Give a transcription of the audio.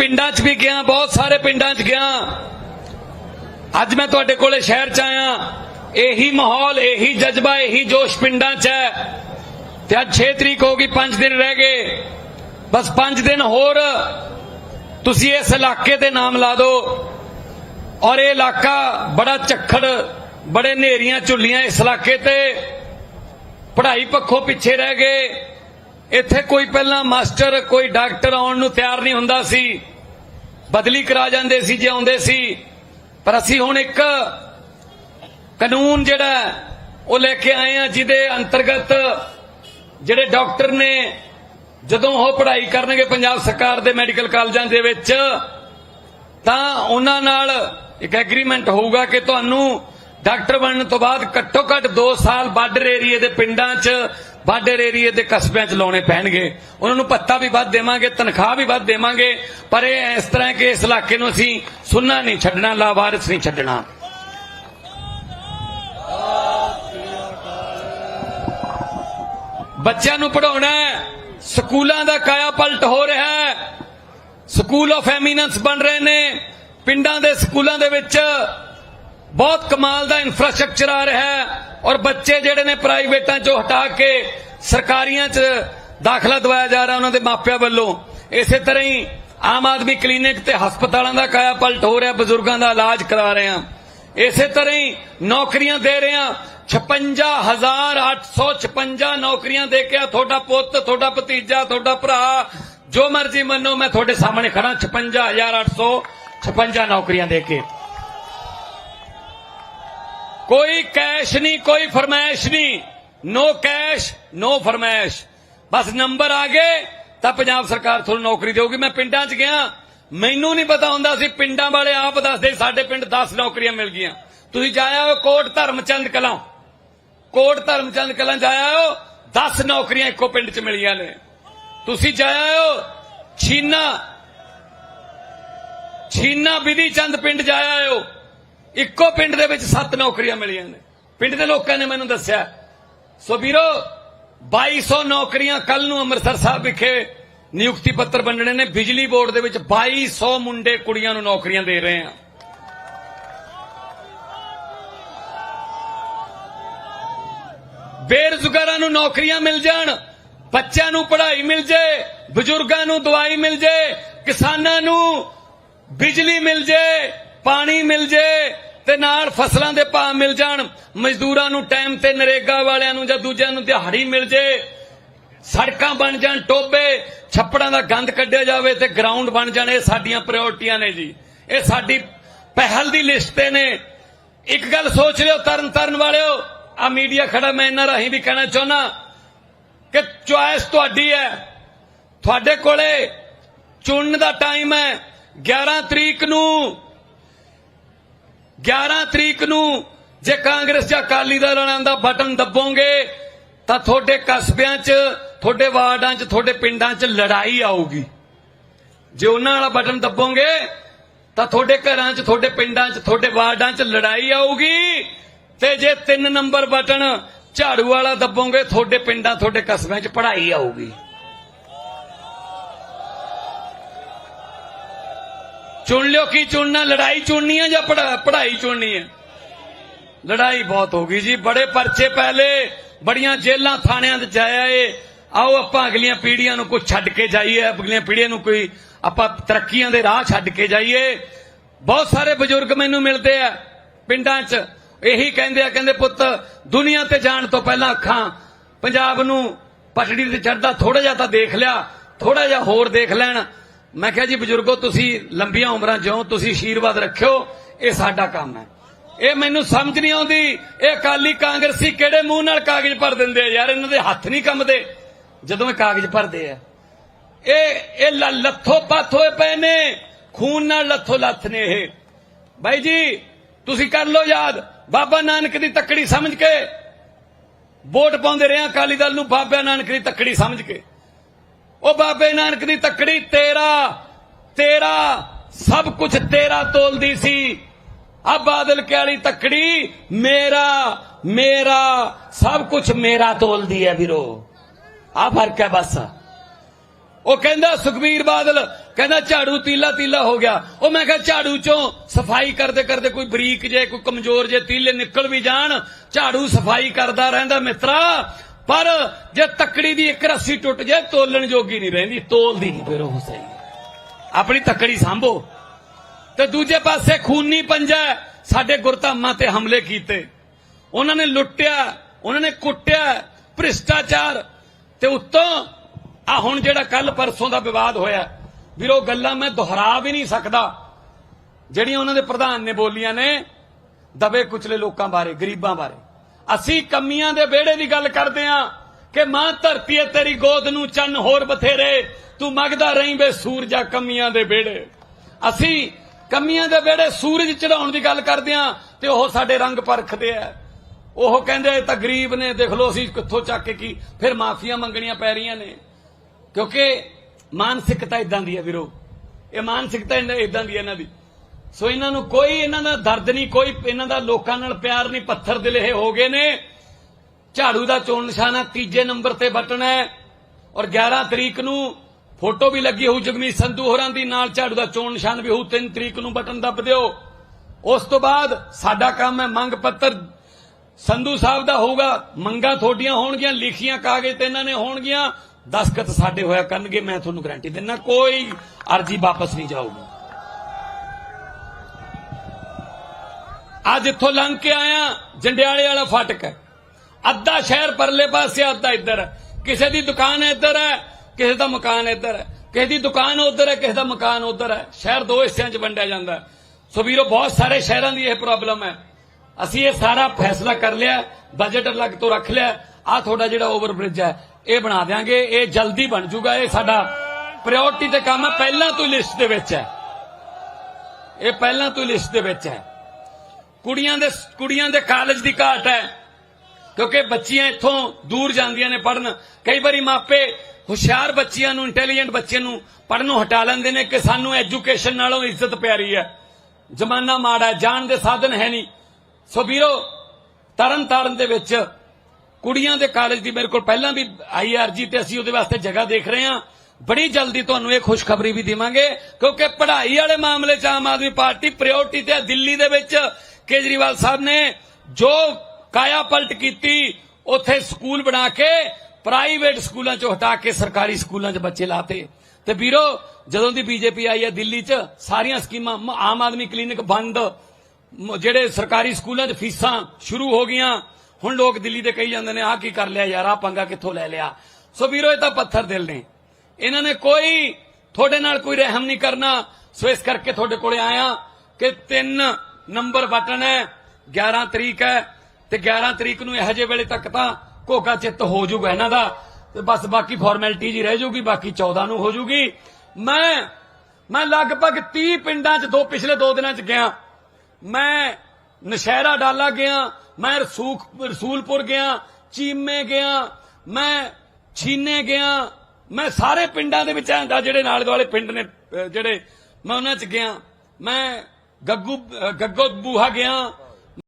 ਪਿੰਡਾਂ 'ਚ ਵੀ ਗਿਆ, ਬਹੁਤ ਸਾਰੇ ਪਿੰਡਾਂ 'ਚ ਗਿਆ। ਅੱਜ ਮੈਂ ਤੁਹਾਡੇ ਕੋਲੇ ਸ਼ਹਿਰ 'ਚ ਆਇਆ। ਇਹੀ ਮਾਹੌਲ, ਇਹੀ ਜਜ਼ਬਾ, ਇਹੀ ਜੋਸ਼ ਪਿੰਡਾਂ 'ਚ ਹੈ। ਤੇ ਅੱਜ 6 ਤਰੀਕ ਹੋ ਗਈ 5 ਦਿਨ ਰਹਿ ਗਏ। ਬਸ 5 ਦਿਨ ਹੋਰ। ਤੁਸੀਂ ਇਸ ਇਲਾਕੇ ਦੇ ਨਾਮ ਲਾ ਦਿਓ। ਔਰ ਇਹ ਇਲਾਕਾ ਬੜਾ ਝੱਖੜ, ਬੜੇ ਨੇਰੀਆਂ ਝੁੱਲੀਆਂ ਇਸ ਇਲਾਕੇ ਤੇ। ਪੜ੍ਹਾਈ ਪੱਖੋਂ ਪਿੱਛੇ ਰਹਿ ਗਏ। ਇੱਥੇ ਕੋਈ ਪਹਿਲਾਂ ਮਾਸਟਰ, ਕੋਈ ਡਾਕਟਰ ਆਉਣ ਨੂੰ ਤਿਆਰ ਨਹੀਂ ਹੁੰਦਾ ਸੀ। ਬਦਲੀ ਕਰਾ ਜਾਂਦੇ ਸੀ, ਜੇ ਆਉਂਦੇ ਸੀ। ਪਰ ਅਸੀਂ ਹੁਣ ਇੱਕ ਕਾਨੂੰਨ ਜਿਹੜਾ ਉਹ ਲੈ ਕੇ ਆਏ ਆ ਜਿਹਦੇ ਅੰਤਰਗਤ ਜਿਹੜੇ ਡਾਕਟਰ ਨੇ, ਜਦੋਂ ਉਹ ਪੜ੍ਹਾਈ ਕਰਨਗੇ ਪੰਜਾਬ ਸਰਕਾਰ ਦੇ ਮੈਡੀਕਲ ਕਾਲਜਾਂ ਦੇ ਵਿੱਚ, ਤਾਂ ਉਹਨਾਂ ਨਾਲ ਇੱਕ ਐਗਰੀਮੈਂਟ ਹੋਊਗਾ ਕਿ ਤੁਹਾਨੂੰ ਡਾਕਟਰ ਬਣਨ ਤੋਂ ਬਾਅਦ ਘੱਟੋ ਘੱਟ 2 ਸਾਲ ਬਾਰਡਰ ਏਰੀਏ ਦੇ ਪਿੰਡਾਂ 'ਚ ਬਾਰਡਰ ਏਰੀਏ ਦੇ ਕਸਬਿਆਂ 'ਚ ਲਾਉਣੇ ਪੈਣਗੇ। ਉਹਨਾਂ ਨੂੰ ਭੱਤਾ ਵੀ ਵੱਧ ਦੇਵਾਂਗੇ, ਤਨਖਾਹ ਵੀ ਵੱਧ ਦੇਵਾਂਗੇ। ਪਰ ਇਹ ਇਸ ਤਰ੍ਹਾਂ ਕਿ ਇਸ ਇਲਾਕੇ ਨੂੰ ਅਸੀਂ ਸੁਣਨਾ ਨਹੀਂ ਛੱਡਣਾ ਲਾਵਾਰਿਸ ਨਹੀਂ ਛੱਡਣਾ। ਬੱਚਿਆਂ ਨੂੰ ਪੜਾਉਣਾ ਸਕੂਲਾਂ ਦਾ ਕਾਇਆ ਪਲਟ ਹੋ ਰਿਹਾ ਹੈ। ਸਕੂਲ ਆਫ ਐਮੀਨੈਂਸ ਬਣ ਰਹੇ ਨੇ। ਪਿੰਡਾਂ ਦੇ ਸਕੂਲਾਂ ਦੇ ਵਿੱਚ ਬਹੁਤ ਕਮਾਲ ਦਾ ਇਨਫਰਾਸਟ੍ਰਕਚਰ ਆ ਰਿਹਾ ਹੈ। ਔਰ ਬੱਚੇ ਜਿਹੜੇ ਨੇ ਪ੍ਰਾਈਵੇਟਾਂ ਚੋਂ ਹਟਾ ਕੇ ਸਰਕਾਰੀਆਂ 'ਚ ਦਾਖਲਾ ਦਵਾਇਆ ਜਾ ਰਿਹਾ ਉਹਨਾਂ ਦੇ ਮਾਪਿਆਂ ਵੱਲੋਂ, ਇਸੇ ਤਰ੍ਹਾਂ ਹੀ ਆਮ ਆਦਮੀ ਕਲੀਨਿਕ ਤੇ ਹਸਪਤਾਲਾਂ ਦਾ ਕਾਇਆ ਪਲਟ ਹੋ ਰਿਹਾ, ਬਜ਼ੁਰਗਾਂ ਦਾ ਇਲਾਜ ਕਰਾ ਰਹੇ ਹਾਂ। ਇਸੇ ਤਰ੍ਹਾਂ ਹੀ ਨੌਕਰੀਆਂ ਦੇ ਰਹੇ ਹਾਂ। 56856 ਨੌਕਰੀਆਂ ਦੇ ਕੇ ਆ ਤੁਹਾਡਾ ਪੁੱਤ, ਤੁਹਾਡਾ ਭਤੀਜਾ, ਤੁਹਾਡਾ ਭਰਾ, ਜੋ ਮਰਜ਼ੀ ਮੰਨੋ, ਮੈਂ ਤੁਹਾਡੇ ਸਾਹਮਣੇ ਖੜਾ 56856 ਨੌਕਰੀਆਂ ਦੇ ਕੇ। ਕੋਈ ਕੈਸ਼ ਨਹੀਂ, ਕੋਈ ਫਰਮਾਇਸ਼ ਨਹੀਂ। ਨੋ ਕੈਸ਼ ਨੋ ਫਰਮਾਇਸ਼। ਬਸ ਨੰਬਰ ਆ ਗਏ, ਤਾਂ ਪੰਜਾਬ ਸਰਕਾਰ ਤੁਹਾਨੂੰ ਨੌਕਰੀ ਦੇਊਗੀ। ਮੈਂ ਪਿੰਡਾਂ 'ਚ ਗਿਆ, ਮੈਨੂੰ ਨਹੀਂ ਪਤਾ ਹੁੰਦਾ ਸੀ ਪਿੰਡਾਂ ਵਾਲੇ ਆਪ ਦੱਸਦੇ ਸਾਡੇ ਪਿੰਡ 10 ਨੌਕਰੀਆਂ ਮਿਲ ਗਈਆਂ। ਤੁਸੀਂ ਜਾਇਆ ਹੋ ਕੋਟ ਧਰਮਚੰਦ ਕਲਾਂ। ਕੋਟ ਧਰਮਚੰਦ ਕਲਾਂ ਜਾਇਆ ਹੋ 10 ਨੌਕਰੀਆਂ ਇੱਕੋ ਪਿੰਡ 'ਚ ਮਿਲੀਆਂ ਨੇ। ਤੁਸੀਂ ਜਾਇਆ ਹੋ, ਛੀਨਾ ਛੀਨਾ ਵਿਧੀ ਚੰਦ ਪਿੰਡ ਜਾਇਆ ਹੋ। ਇੱਕੋ ਪਿੰਡ ਦੇ ਵਿੱਚ ਸੱਤ ਨੌਕਰੀਆਂ ਮਿਲੀਆਂ ਨੇ। ਪਿੰਡ ਦੇ ਲੋਕਾਂ ਨੇ ਮੈਨੂੰ ਦੱਸਿਆ, ਸੋ ਵੀਰੋ 2200 ਨੌਕਰੀਆਂ ਕੱਲ ਨੂੰ ਅੰਮ੍ਰਿਤਸਰ ਸਾਹਿਬ ਵਿਖੇ ਨਿਯੁਕਤੀ ਪੱਤਰ ਵੰਡਣੇ ਨੇ। ਬਿਜਲੀ ਬੋਰਡ ਦੇ ਵਿੱਚ 2200 ਮੁੰਡੇ ਕੁੜੀਆਂ ਨੂੰ ਨੌਕਰੀਆਂ ਦੇ ਰਹੇ ਆ। ਬੇਰੁਜ਼ਗਾਰਾਂ ਨੂੰ ਨੌਕਰੀਆਂ ਮਿਲ ਜਾਣ, ਬੱਚਿਆਂ ਨੂੰ ਪੜ੍ਹਾਈ ਮਿਲ ਜੇ, ਬਜ਼ੁਰਗਾਂ ਨੂੰ ਦਵਾਈ ਮਿਲ ਜੇ, ਕਿਸਾਨਾਂ ਨੂੰ ਬਿਜਲੀ ਮਿਲ ਜੇ ਪਾਣੀ ਮਿਲ ਜੇ ਤੇ ਨਾਲ ਫਸਲਾਂ ਦੇ ਭਾਅ ਮਿਲ ਜਾਣ, ਮਜ਼ਦੂਰਾਂ ਨੂੰ ਟਾਈਮ ਤੇ ਨਰੇਗਾ ਵਾਲਿਆਂ ਨੂੰ ਜਾਂ ਦੂਜਿਆਂ ਨੂੰ ਦਿਹਾੜੀ ਮਿਲ ਜੇ, ਸੜਕਾਂ ਬਣ ਜਾਣ ਟੋਬੇ, ਛੱਪੜਾਂ ਦਾ ਗੰਦ ਕੱਢਿਆ ਜਾਵੇ ਤੇ ਗਰਾਊਂਡ ਬਣ ਜਾਣ, ਇਹ ਸਾਡੀਆਂ ਪ੍ਰਾਇੋਰਟੀਆਂ ਨੇ ਜੀ। ਇਹ ਸਾਡੀ ਪਹਿਲ ਦੀ ਲਿਸਟ ਤੇ ਨੇ। ਇੱਕ ਗੱਲ ਸੋਚ ਲਿਓ ਤਰਨ ਤਰਨ ਵਾਲਿਓ ਆ ਮੀਡੀਆ ਖੜਾ, ਮੈਂ ਇਹਨਾਂ ਰਾਹੀਂ ਵੀ ਕਹਿਣਾ ਚਾਹੁੰਦਾ ਕਿ ਚੁਆਇਸ ਤੁਹਾਡੀ ਹੈ। ਤੁਹਾਡੇ ਕੋਲੇ ਚੁਣਨ ਦਾ ਟਾਈਮ ਹੈ। 11 ਤਰੀਕ ਨੂੰ 11 ਤਰੀਕ ਨੂੰ ਜੇ ਕਾਂਗਰਸ ਜਾਂ ਅਕਾਲੀ ਦਲ ਵਾਲਿਆਂ ਦਾ ਬਟਨ ਦੱਬੋਗੇ, ਤਾਂ ਤੁਹਾਡੇ ਕਸਬਿਆਂ 'ਚ, ਤੁਹਾਡੇ ਵਾਰਡਾਂ 'ਚ, ਤੁਹਾਡੇ ਪਿੰਡਾਂ 'ਚ ਲੜਾਈ ਆਊਗੀ। ਜੇ ਉਹਨਾਂ ਵਾਲਾ ਬਟਨ ਦੱਬੋਗੇ, ਤਾਂ ਤੁਹਾਡੇ ਘਰਾਂ 'ਚ, ਤੁਹਾਡੇ ਪਿੰਡਾਂ 'ਚ, ਤੁਹਾਡੇ ਵਾਰਡਾਂ 'ਚ ਲੜਾਈ ਆਊਗੀ। ਤੇ ਜੇ 3 ਨੰਬਰ ਬਟਨ ਝਾੜੂ ਵਾਲਾ ਦੱਬੋਗੇ, ਤੁਹਾਡੇ ਪਿੰਡਾਂ, ਤੁਹਾਡੇ ਕਸਬਿਆਂ 'ਚ ਪੜ੍ਹਾਈ ਆਊਗੀ। ਚੁਣ ਲਿਓ ਕੀ ਚੁਣਨਾ? ਲੜਾਈ ਚੁਣਨੀ ਹੈ ਜਾਂ ਪੜ੍ਹਾਈ ਚੁਣਨੀ ਹੈ ਲੜਾਈ ਬਹੁਤ ਹੋ ਗਈ ਜੀ। ਬੜੇ ਪਰਚੇ ਪਹਿਲੇ, ਬੜੀਆਂ ਜੇਲ੍ਹਾਂ ਥਾਣਿਆਂ 'ਚ ਜਾਇਆ ਏ। ਆਓ ਆਪਾਂ ਅਗਲੀਆਂ ਪੀੜ੍ਹੀਆਂ ਨੂੰ ਕੁਝ ਛੱਡ ਕੇ ਜਾਈਏ। ਅਗਲੀਆਂ ਪੀੜ੍ਹੀਆਂ ਨੂੰ ਕੋਈ, ਆਪਾਂ ਤਰੱਕੀਆਂ ਦੇ ਰਾਹ ਛੱਡ ਕੇ ਜਾਈਏ। ਬਹੁਤ ਸਾਰੇ ਬਜ਼ੁਰਗ ਮੈਨੂੰ ਮਿਲਦੇ ਆ ਪਿੰਡਾਂ 'ਚ। ਇਹੀ ਕਹਿੰਦੇ ਆ, ਕਹਿੰਦੇ ਪੁੱਤ, ਦੁਨੀਆ ਤੇ ਜਾਣ ਤੋਂ ਪਹਿਲਾਂ ਅੱਖਾਂ ਪੰਜਾਬ ਨੂੰ ਪਟੜੀ ਤੇ ਚੜਦਾ ਥੋੜਾ ਜਿਹਾ ਤਾਂ ਦੇਖ ਲਿਆ ਥੋੜਾ ਜਿਹਾ ਹੋਰ ਦੇਖ ਲੈਣ। ਮੈਂ ਕਿਹਾ ਜੀ ਬਜ਼ੁਰਗੋ, ਤੁਸੀਂ ਲੰਬੀਆਂ ਉਮਰਾਂ ਜਿਉ, ਤੁਸੀਂ ਆਸ਼ੀਰਵਾਦ ਰੱਖਿਓ, ਇਹ ਸਾਡਾ ਕੰਮ ਹੈ। ਇਹ ਮੈਨੂੰ ਸਮਝ ਨਹੀਂ ਆਉਂਦੀ, ਇਹ ਅਕਾਲੀ ਕਾਂਗਰਸੀ ਕਿਹੜੇ ਮੂੰਹ ਨਾਲ ਕਾਗਜ਼ ਭਰ ਦਿੰਦੇ ਆ? ਯਾਰ ਇਹਨਾਂ ਦੇ ਹੱਥ ਨਹੀਂ ਕੰਬਦੇ। ਜਦੋਂ ਇਹ ਕਾਗਜ਼ ਭਰਦੇ ਆ, ਇਹ ਇਹ ਲੱਥੋ ਪੱਥ ਹੋਏ ਪਏ ਨੇ, ਖੂਨ ਨਾਲ ਲੱਥੋ ਲੱਥ ਨੇ ਇਹ। ਬਾਈ ਜੀ, ਤੁਸੀਂ ਕਰ ਲਓ ਯਾਦ, ਬਾਬਾ ਨਾਨਕ ਦੀ ਤੱਕੜੀ ਸਮਝ ਕੇ, ਵੋਟ ਪਾਉਂਦੇ ਰਹੇ ਅਕਾਲੀ ਦਲ ਨੂੰ, ਬਾਬਾ ਨਾਨਕ ਦੀ ਤੱਕੜੀ ਸਮਝ ਕੇ। ਉਹ ਬਾਬੇ ਨਾਨਕ ਦੀ ਤੱਕੜੀ ਤੇਰਾ ਤੇਰਾ ਸਭ ਕੁਝ ਤੇਰਾ ਤੋਲਦੀ ਸੀ। ਆ ਬਾਦਲ ਵਾਲੀ ਤੱਕੜੀ ਮੇਰਾ ਮੇਰਾ, ਸਭ ਕੁਝ ਮੇਰਾ ਤੋਲਦੀ ਹੈ ਵੀਰੋ। ਆ ਫ਼ਰਕ ਹੈ ਬਸ। ਉਹ ਕਹਿੰਦਾ, ਸੁਖਬੀਰ ਬਾਦਲ, ਕਹਿੰਦਾ ਝਾੜੂ ਤੀਲਾ ਤੀਲਾ ਹੋ ਗਿਆ। ਉਹ ਮੈਂ ਕਿਹਾ, ਝਾੜੂ ਚੋਂ ਸਫ਼ਾਈ ਕਰਦੇ ਕਰਦੇ ਕੋਈ ਬਰੀਕ ਜੇ, ਕੋਈ ਕਮਜ਼ੋਰ ਜੇ ਤੀਲੇ ਨਿਕਲ ਵੀ ਜਾਣ, ਝਾੜੂ ਸਫ਼ਾਈ ਕਰਦਾ ਰਹਿੰਦਾ ਮਿੱਤਰਾ। ਪਰ ਜੇ ਤੱਕੜੀ ਦੀ ਇੱਕ ਰੱਸੀ ਟੁੱਟ ਜਾਏ, ਤੋਲਣ ਜੋਗੀ ਨਹੀਂ ਰਹਿੰਦੀ, ਤੋਲਦੀ ਨਹੀਂ ਫਿਰ ਉਹ ਸਹੀ। ਆਪਣੀ ਤੱਕੜੀ ਸੰਭੋ। ਤੇ ਦੂਜੇ ਪਾਸੇ ਖੂਨੀ ਪੰਜਾ ਸਾਡੇ ਗੁਰਧਾਮਾਂ ਤੇ ਹਮਲੇ ਕੀਤੇ। ਉਹਨਾਂ ਨੇ ਲੁੱਟਿਆ, ਉਹਨਾਂ ਨੇ ਕੁੱਟਿਆ, ਭ੍ਰਿਸ਼ਟਾਚਾਰ। ਤੇ ਉੱਤੋਂ, ਆ ਹੁਣ ਜਿਹੜਾ ਕੱਲ ਪਰਸੋਂ ਦਾ ਵਿਵਾਦ ਹੋਇਆ, ਵੀਰੋ, ਗੱਲਾਂ ਮੈਂ ਦੁਹਰਾ ਵੀ ਨਹੀਂ ਸਕਦਾ। ਜਿਹੜੀਆਂ ਉਹਨਾਂ ਦੇ ਪ੍ਰਧਾਨ ਨੇ ਬੋਲੀਆਂ ਨੇ, ਦਬੇ ਕੁਚਲੇ ਲੋਕਾਂ ਬਾਰੇ, ਗਰੀਬਾਂ ਬਾਰੇ। ਅਸੀਂ ਕਮੀਆਂ ਦੇ ਵਿਹੜੇ ਦੀ ਗੱਲ ਕਰਦੇ ਆਂ ਕਿ ਮਾਂ ਧਰਤੀ ਏ ਤੇਰੀ ਗੋਦ ਨੂੰ ਚੰਨ ਹੋਰ ਬਥੇਰੇ। ਤੂੰ ਮੰਗਦਾ ਰਹੀਂ ਬੇ ਸੂਰਜਾ ਕਮੀਆਂ ਦੇ ਵਿਹੜੇ। ਅਸੀਂ ਕਮੀਆਂ ਦੇ ਵਿਹੜੇ ਸੂਰਜ ਚੜਾਉਣ ਦੀ ਗੱਲ ਕਰਦੇ ਆਂ ਤੇ ਉਹ ਸਾਡੇ ਰੰਗ ਪਰਖਦੇ ਆ। ਉਹ ਕਹਿੰਦੇ ਤਾਂ ਗਰੀਬ ਨੇ, ਦੇਖ ਲਓ ਅਸੀਂ ਕਿੱਥੋਂ ਚੱਕ ਕੇ ਕੀ ਫਿਰ ਮਾਫੀਆਂ ਮੰਗਣੀਆਂ ਪੈ ਰਹੀਆਂ ਨੇ। ਕਿਉਂਕਿ ਮਾਨਸਿਕਤਾ ਇਦਾਂ ਦੀ ਹੈ ਵੀਰੋ। ਇਹ ਮਾਨਸਿਕਤਾ ਇਦਾਂ ਦੀ ਹੈ ਇਹਨਾਂ ਦੀ। ਸੋ ਇਹਨਾਂ ਨੂੰ ਕੋਈ ਇਹਨਾਂ ਦਾ ਦਰਦ ਨਹੀਂ, ਕੋਈ ਇਹਨਾਂ ਦਾ ਲੋਕਾਂ ਨਾਲ ਪਿਆਰ ਨਹੀਂ, ਪੱਥਰ ਦਿਲ ਇਹ ਹੋ ਗਏ ਨੇ। ਝਾੜੂ ਦਾ ਚੋਣ ਨਿਸ਼ਾਨਾ ਤੀਜੇ ਨੰਬਰ ਤੇ ਬਟਨ ਹੈ ਔਰ 11 ਤਰੀਕ ਨੂੰ ਫੋਟੋ ਵੀ ਲੱਗੀ ਹੋਊ ਜਗਮੀਤ ਸੰਧੂ ਹੋਰਾਂ ਦੀ, ਨਾਲ ਝਾੜੂ ਦਾ ਚੋਣ ਨਿਸ਼ਾਨ ਵੀ ਹੋਊ 3 ਤਰੀਕ ਨੂੰ ਬਟਨ ਦੱਬ ਦਿਓ। ਉਸ ਤੋਂ ਬਾਅਦ ਸਾਡਾ ਕੰਮ ਹੈ ਮੰਗ ਪੱਤਰ ਸੰਧੂ ਸਾਹਿਬ ਦਾ ਹੋਊਗਾ, ਮੰਗਾਂ ਤੁਹਾਡੀਆਂ ਹੋਣਗੀਆਂ, ਲਿਖੀਆਂ ਕਾਗਜ਼ ਤੇ ਇਹਨਾਂ ਨੇ ਹੋਣਗੀਆਂ, ਦਸਖਤ ਸਾਡੇ ਹੋਇਆ ਕਰਨਗੇ, ਮੈਂ ਤੁਹਾਨੂੰ ਗਾਰੰਟੀ ਦਿੰਦਾ ਕੋਈ ਅਰਜੀ ਵਾਪਸ ਨਹੀਂ ਜਾਊਗੀ। ਅੱਜ ਇੱਥੋਂ ਲੰਘ ਕੇ ਆਇਆ, ਜੰਡਿਆਲੇ ਵਾਲਾ ਫਾਟਕ ਹੈ। ਅੱਧਾ ਸ਼ਹਿਰ ਪਰਲੇ ਪਾਸੇ ਅੱਧਾ ਇੱਧਰ। ਹੈ ਕਿਸੇ ਦੀ ਦੁਕਾਨ ਇੱਧਰ ਹੈ, ਕਿਸੇ ਦਾ ਮਕਾਨ ਇੱਧਰ ਹੈ। ਕਿਸੇ ਦੀ ਦੁਕਾਨ ਉੱਧਰ ਹੈ, ਕਿਸੇ ਦਾ ਮਕਾਨ ਉੱਧਰ ਹੈ। ਸ਼ਹਿਰ ਦੋ ਹਿੱਸਿਆਂ 'ਚ ਵੰਡਿਆ ਜਾਂਦਾ ਹੈ। ਸੋ ਵੀਰੋ, ਬਹੁਤ ਸਾਰੇ ਸ਼ਹਿਰਾਂ ਦੀ ਇਹ ਪ੍ਰੋਬਲਮ ਹੈ। ਅਸੀਂ ਇਹ ਸਾਰਾ ਫੈਸਲਾ ਕਰ ਲਿਆ ਬਜਟ ਅਲੱਗ ਤੋਂ ਰੱਖ ਲਿਆ। ਆ ਤੁਹਾਡਾ ਜਿਹੜਾ ਓਵਰ ਬ੍ਰਿਜ ਹੈ, ਇਹ ਬਣਾ ਦਿਆਂਗੇ। ਇਹ ਜਲਦੀ ਬਣ ਜਾਊਗਾ। ਇਹ ਸਾਡਾ ਪ੍ਰਾਇੋਰਟੀ ਤੇ ਕੰਮ ਹੈ। ਪਹਿਲਾਂ ਤੋਂ ਲਿਸਟ ਦੇ ਵਿੱਚ ਹੈ। ਇਹ ਪਹਿਲਾਂ ਤੋਂ ਲਿਸਟ ਦੇ ਵਿੱਚ ਹੈ। ਕੁੜੀਆਂ ਦੇ ਕੁੜੀਆਂ ਦੇ ਕਾਲਜ ਦੀ ਘਾਟ ਹੈ। ਕਿਉਂਕਿ ਬੱਚੀਆਂ ਇੱਥੋਂ ਦੂਰ ਜਾਂਦੀਆਂ ਨੇ ਪੜਨ ਕਈ ਵਾਰੀ ਮਾਪੇ ਹੁਸ਼ਿਆਰ ਬੱਚੀਆਂ ਨੂੰ ਇੰਟੈਲੀਜੈਂਟ ਬੱਚਿਆਂ ਨੂੰ ਪੜਨੋਂ ਹਟਾ ਲੈਂਦੇ ਨੇ ਕਿ ਸਾਨੂੰ ਐਜੂਕੇਸ਼ਨ ਨਾਲੋਂ ਇੱਜ਼ਤ ਪਿਆਰੀ ਹੈ। ਜ਼ਮਾਨਾ ਮਾੜਾ ਹੈ, ਜਾਣ ਦੇ ਸਾਧਨ ਹੈ ਨਹੀਂ। ਸੋ ਵੀਰੋ ਤਰਨ ਤਾਰਨ ਦੇ ਵਿੱਚ ਕੁੜੀਆਂ ਦੇ ਕਾਲਜ ਦੀ ਮੇਰੇ ਕੋਲ ਪਹਿਲਾਂ ਵੀ ਆਈ ਅਰਜ਼ੀ ਤੇ ਅਸੀਂ ਉਹਦੇ ਵਾਸਤੇ ਜਗ੍ਹਾ ਦੇਖ ਰਹੇ ਹਾਂ। ਬੜੀ ਜਲਦੀ ਤੁਹਾਨੂੰ ਇਹ ਖੁਸ਼ਖਬਰੀ ਵੀ ਦੇਵਾਂਗੇ, ਕਿਉਂਕਿ ਪੜ੍ਹਾਈ ਵਾਲੇ ਮਾਮਲੇ 'ਚ ਆਮ ਆਦਮੀ ਪਾਰਟੀ ਪ੍ਰਾਇੋਰਟੀ ਤੇ ਦਿੱਲੀ ਦੇ ਵਿੱਚ ਕੇਜਰੀਵਾਲ ਸਾਹਿਬ ਨੇ ਜੋ ਕਾਇਆ ਪਲਟ ਕੀਤੀ, ਉਥੇ ਸਕੂਲ ਬਣਾ ਕੇ ਪ੍ਰਾਈਵੇਟ ਸਕੂਲਾਂ 'ਚੋਂ ਹਟਾ ਕੇ ਸਰਕਾਰੀ ਸਕੂਲਾਂ 'ਚ ਬੱਚੇ ਲਾਤੇ। ਤੇ ਵੀਰੋ, ਜਦੋਂ ਦੀ ਬੀਜੇਪੀ ਆਈ ਹੈ ਦਿੱਲੀ 'ਚ, ਸਾਰੀਆਂ ਸਕੀਮਾਂ ਆਮ ਆਦਮੀ ਕਲੀਨਿਕ ਬੰਦ ਜਿਹੜੇ ਸਰਕਾਰੀ ਸਕੂਲਾਂ 'ਚ ਫੀਸਾਂ ਸ਼ੁਰੂ ਹੋ ਗਈਆਂ, ਹੁਣ ਲੋਕ ਦਿੱਲੀ ਦੇ ਕਹੀ ਜਾਂਦੇ ਨੇ, ਆਹ ਕੀ ਕਰ ਲਿਆ ਯਾਰ, ਆਹ ਪੰਗਾ ਕਿੱਥੋਂ ਲੈ ਲਿਆ? ਸੋ ਵੀਰੋ, ਇਹ ਤਾਂ ਪੱਥਰ ਦਿਲ ਨੇ। ਇਹਨਾਂ ਨੇ ਕੋਈ, ਤੁਹਾਡੇ ਨਾਲ ਕੋਈ ਰਹਿਮ ਨਹੀਂ ਕਰਨਾ। ਸੋ ਇਸ ਕਰਕੇ ਤੁਹਾਡੇ ਕੋਲੇ ਆਇਆ ਕਿ ਤਿੰਨ ਨੰਬਰ ਬਟਨ ਹੈ 11 ਤਰੀਕ ਹੈ, ਤੇ 11 ਤਰੀਕ ਨੂੰ ਇਹੋ ਜਿਹੇ ਵੇਲੇ ਤੱਕ ਤਾਂ ਘੋਗਾ ਚਿੱਤ ਹੋ ਜਾਊਗਾ ਇਹਨਾਂ ਦਾ। ਤੇ ਬਸ ਬਾਕੀ ਫਾਰਮੈਲਿਟੀ ਜੀ ਰਹਿ ਜਾਊਗੀ, ਬਾਕੀ 14 ਨੂੰ ਹੋ ਜਾਊਗੀ। ਮੈਂ ਮੈਂ ਲਗਭਗ 30 ਪਿੰਡਾਂ 'ਚ ਦੋ, ਪਿਛਲੇ ਦੋ ਦਿਨਾਂ 'ਚ ਗਿਆ। ਮੈਂ ਨਸ਼ਹਿਰਾ ਡਾਲਾ ਗਿਆ, ਮੈਂ ਰਸੂਖ, ਰਸੂਲਪੁਰ ਗਿਆ, ਚੀਮੇ ਗਿਆ, ਮੈਂ ਛੀਨੇ ਗਿਆ, ਮੈਂ ਸਾਰੇ ਪਿੰਡਾਂ ਦੇ ਵਿੱਚ ਆਂਦਾ ਜਿਹੜੇ ਨਾਲ ਦੁਆਲੇ ਪਿੰਡ ਨੇ ਜਿਹੜੇ ਮੈਂ ਉਹਨਾਂ 'ਚ ਗਿਆ। ਮੈਂ ਗੱਗੂ ਗੱਗੋ ਬੂਹਾ ਗਿਆ।